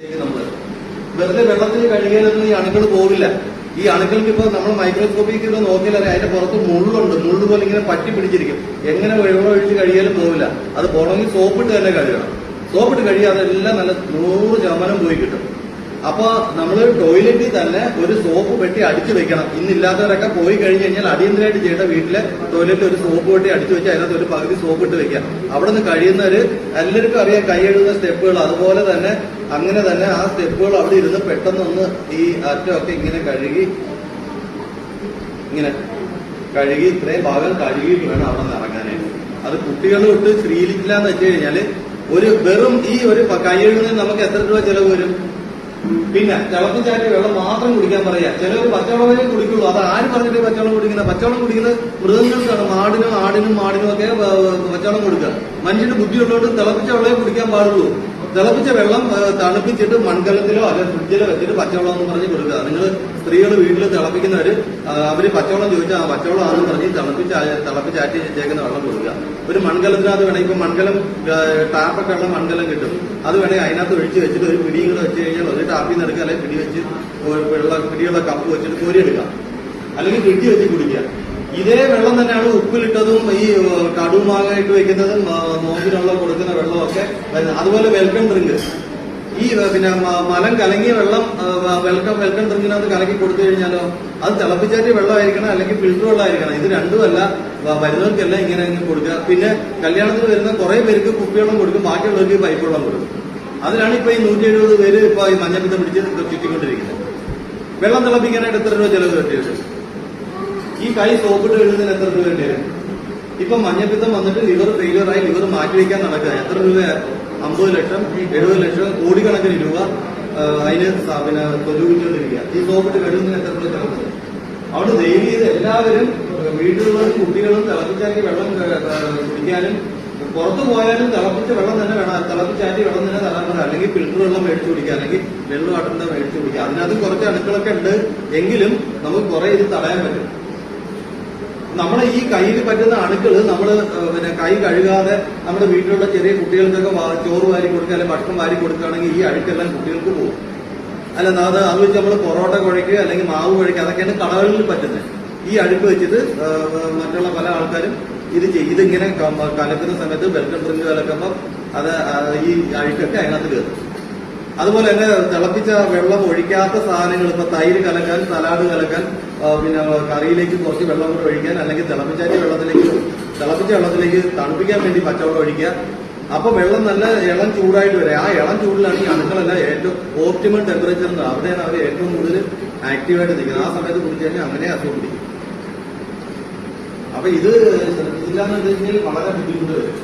നമ്മൾ. വെറുതെ വെള്ളത്തിൽ കഴുകിയാലൊന്നും ഈ അണുക്കൾ പോവില്ല. ഈ അണുക്കൾക്ക് ഇപ്പൊ നമ്മൾ മൈക്രോസ്കോപ്പിക്ക് ഇത് നോക്കിയാൽ അറിയാം. അതിന്റെ പുറത്ത് മുള്ളുണ്ട്. മുള്ളു പോലെ ഇങ്ങനെ പറ്റി പിടിച്ചിരിക്കും. എങ്ങനെ വെള്ളം ഒഴിച്ച് കഴിയാലും പോവില്ല. അത് പോകണമെങ്കിൽ സോപ്പിട്ട് തന്നെ കഴുകണം. സോപ്പിട്ട് കഴുകിയാൽ അതെല്ലാം നല്ല നൂറ് ശതമാനം പോയി കിട്ടും. അപ്പൊ നമ്മൾ ടോയ്ലറ്റിൽ തന്നെ ഒരു സോപ്പ് പെട്ടി അടിച്ചു വെക്കണം. ഇന്നില്ലാത്തവരൊക്കെ പോയി കഴിഞ്ഞു കഴിഞ്ഞാൽ അടിയന്തരമായിട്ട് ചെയ്യേണ്ട വീട്ടിലെ ടോയ്ലറ്റിൽ ഒരു സോപ്പ് പെട്ടി അടിച്ചു വെച്ചാൽ അതിനകത്ത് ഒരു പകുതി സോപ്പ് ഇട്ട് വെക്കാം അവിടെ നിന്ന് കഴിയുന്നവര് എല്ലാവർക്കും അറിയാം കൈ എഴുതുന്ന സ്റ്റെപ്പുകൾ. അതുപോലെ തന്നെ അങ്ങനെ തന്നെ ആ സ്റ്റെപ്പുകൾ അവിടെ ഇരുന്ന് പെട്ടെന്നൊന്ന് ഈ അറ്റമൊക്കെ ഇങ്ങനെ കഴുകി ഇങ്ങനെ കഴുകി ഇത്രയും ഭാഗം കഴുകിയിട്ട് വേണം അവിടെ നിന്ന് ഇറങ്ങാനായിട്ട്. അത് കുട്ടികൾ തൊട്ട് ശ്രീലിക്കില്ല എന്ന് വെച്ച് കഴിഞ്ഞാൽ ഒരു വെറും ഈ ഒരു കൈ എഴുതുന്നതിന് നമുക്ക് എത്ര രൂപ ചെലവ് വരും? പിന്നെ തിളപ്പിച്ചാറ്റി വെള്ളം മാത്രം കുടിക്കാൻ പറയാ. ചിലർ പച്ചവളമേ കുടിക്കുള്ളൂ. അത് ആര് പറഞ്ഞിട്ട് പച്ചവെള്ളം കുടിക്കുന്നത് പച്ചവെള്ളം കുടിക്കുന്നത് മൃഗങ്ങൾക്കാണ്. മാടിനും ആടിനും മാടിനും ഒക്കെ പച്ചവളം കൊടുക്കുക. മനുഷ്യന് ബുദ്ധിയുള്ളതുകൊണ്ട് തിളപ്പിച്ച വെള്ളമേ കുടിക്കാൻ പാടുള്ളൂ. തിളപ്പിച്ച വെള്ളം തണുപ്പിച്ചിട്ട് മൺകലത്തിലോ അല്ലെങ്കിൽ ഫ്രിഡ്ജിലോ വെച്ചിട്ട് പച്ചവെള്ളം എന്ന് പറഞ്ഞ് കൊടുക്കുക. നിങ്ങൾ സ്ത്രീകൾ വീട്ടിൽ തിളപ്പിക്കുന്നവര് അവർ പച്ചവെള്ളം ചോദിച്ചാൽ ആ പച്ചവെള്ളം ആണെന്ന് പറഞ്ഞ് തിളപ്പിച്ച് തിളപ്പിച്ചാറ്റി വെച്ചേക്കുന്ന വെള്ളം കൊടുക്കുക. ഒരു മൺകലത്തിനകത്ത് വേണമെങ്കിൽ ഇപ്പൊ മൺകലം ടാപ്പൊക്കെ ഉള്ള മൺകലം കിട്ടും. അത് വേണമെങ്കിൽ അതിനകത്ത് ഒഴിച്ച് വെച്ചിട്ട് ഒരു പിടിയും കൂടെ വെച്ച് കഴിഞ്ഞാൽ ഒരു ടാപ്പിൽ നിന്ന് എടുക്കുക അല്ലെങ്കിൽ പിടി വെച്ച് വെള്ളം പിടിയുള്ള കപ്പ് വെച്ചിട്ട് കോരിയെടുക്കാം അല്ലെങ്കിൽ ഫ്രിഡ്ജ് വെച്ച് കുടിക്കുക. ഇതേ വെള്ളം തന്നെയാണ് ഉപ്പിലിട്ടതും ഈ കടുമാങ്ങയിട്ട് വെക്കുന്നതും നോക്കിനുള്ള കൊടുക്കുന്ന വെള്ളമൊക്കെ. അതുപോലെ വെൽക്കം ഡ്രിങ്ക് ഈ പിന്നെ മലം കലങ്ങിയ വെള്ളം വെൽക്കം വെൽക്കം ഡ്രിങ്കിനകത്ത് കലക്കി കൊടുത്തു കഴിഞ്ഞാലോ അത് തിളപ്പിച്ചാറ്റി വെള്ളമായിരിക്കണം അല്ലെങ്കിൽ ഫിൽറ്റർ വെള്ളമായിരിക്കണം ഇത് രണ്ടുമല്ല വരുന്നവർക്കല്ല ഇങ്ങനെ കൊടുക്കുക. പിന്നെ കല്യാണത്തിന് വരുന്ന കുറെ പേർക്ക് കുപ്പിവെള്ളം കൊടുക്കും ബാക്കിയുള്ളവർക്ക് പൈപ്പ് വെള്ളം കൊടുക്കും. അതിനാണ് ഇപ്പൊ ഈ നൂറ്റി എഴുപത് പേര് ഇപ്പൊ ഈ മഞ്ഞപ്പിത്തം പിടിച്ച് ചുറ്റിക്കൊണ്ടിരിക്കുന്നത്. വെള്ളം തിളപ്പിക്കാനായിട്ട് എത്ര രൂപ ചെലവ് പറ്റിയത് ഈ കൈ സോപ്പിട്ട് എഴുതുന്നതിന് എത്ര രൂപ വേണ്ടി വരും ഇപ്പൊ മഞ്ഞപ്പിത്തം വന്നിട്ട് ലിവർ ഫെയിലിയർ ആയി ലിവർ മാറ്റിവെക്കാൻ നടക്കുക എത്ര രൂപ? അമ്പത് ലക്ഷം എഴുപത് ലക്ഷം കോടിക്കണക്കിന് രൂപ അതിന് പിന്നെ തൊഴിലുകൊണ്ടിരിക്കുക ഈ സോപ്പിട്ട് കഴുകുന്നതിന് എത്ര രൂപ ചെലവ് അവിടെ ദയവ് എല്ലാവരും വീട്ടിലുള്ള കുട്ടികളും തിളപ്പിച്ചാക്കി വെള്ളം കുടിക്കാനും പുറത്തു പോയാലും തിളപ്പിച്ച വെള്ളം തന്നെ വേണം. തിളപ്പിച്ചാറ്റി വെള്ളം തന്നെ തരാൻ അല്ലെങ്കിൽ ഫിൽറ്റർ വെള്ളം മേടിച്ചു കുടിക്കുക അല്ലെങ്കിൽ വെള്ളം ആട്ടണ്ട മേടിച്ചു കുടിക്കുക അതിനകത്ത് കുറച്ച് അണുക്കളൊക്കെ ഉണ്ട്. എങ്കിലും നമുക്ക് കുറെ ഇത് തടയാൻ പറ്റും. നമ്മുടെ ഈ കയ്യിൽ പറ്റുന്ന അണുക്കൾ നമ്മൾ പിന്നെ കൈ കഴുകാതെ നമ്മുടെ വീട്ടിലുള്ള ചെറിയ കുട്ടികൾക്കൊക്കെ ചോറ് വാരി കൊടുക്കുക അല്ലെങ്കിൽ ഭക്ഷണം വാരി കൊടുക്കുകയാണെങ്കിൽ ഈ അഴുക്കെല്ലാം കുട്ടികൾക്ക് പോകും. അല്ല അത് അത് വെച്ച് നമ്മൾ പൊറോട്ട കുഴയ്ക്കുക അല്ലെങ്കിൽ മാവ് കുഴയ്ക്കുക അതൊക്കെയാണ് കടകളിൽ പറ്റുന്നത്. ഈ അഴുക്ക് വെച്ചിട്ട് മറ്റുള്ള പല ആൾക്കാരും ഇത് ഇതിങ്ങനെ കലക്കുന്ന സമയത്ത് വെൽക്കം ഡ്രിങ്ക് കലക്കുമ്പോൾ അത് ഈ അഴുക്കൊക്കെ അതിനകത്ത് കയറും അതുപോലെ തന്നെ തിളപ്പിച്ച വെള്ളം ഒഴിക്കാത്ത സാധനങ്ങൾ ഇപ്പൊ തൈര് കലക്കാൻ സലാഡ് കലക്കാൻ പിന്നെ കറിയിലേക്ക് കുറച്ച് വെള്ളം കൂടെ ഒഴിക്കാൻ അല്ലെങ്കിൽ തിളപ്പിച്ചാറ്റിയ വെള്ളത്തിലേക്ക് തിളപ്പിച്ച വെള്ളത്തിലേക്ക് തണുപ്പിക്കാൻ വേണ്ടി പച്ചവെള്ളം ഒഴിക്കുക. അപ്പൊ വെള്ളം നല്ല ഇളം ചൂടായിട്ട് വരെ. ആ ഇളം ചൂടിലാണ് ഈ അണുക്കളെല്ലാം ഏറ്റവും ഓപ്റ്റിമൽ ടെമ്പറേച്ചർ അവിടെയാണ് അവർ ഏറ്റവും കൂടുതൽ ആക്റ്റീവായിട്ട് നിൽക്കുന്നത്. ആ സമയത്ത് കുടിച്ചു കഴിഞ്ഞാൽ അങ്ങനെ അസുഖം പിടിക്കും. അപ്പൊ ഇത് ശ്രദ്ധിച്ചില്ല എന്ന് വെച്ച് വളരെ ബുദ്ധിമുട്ട് വരും.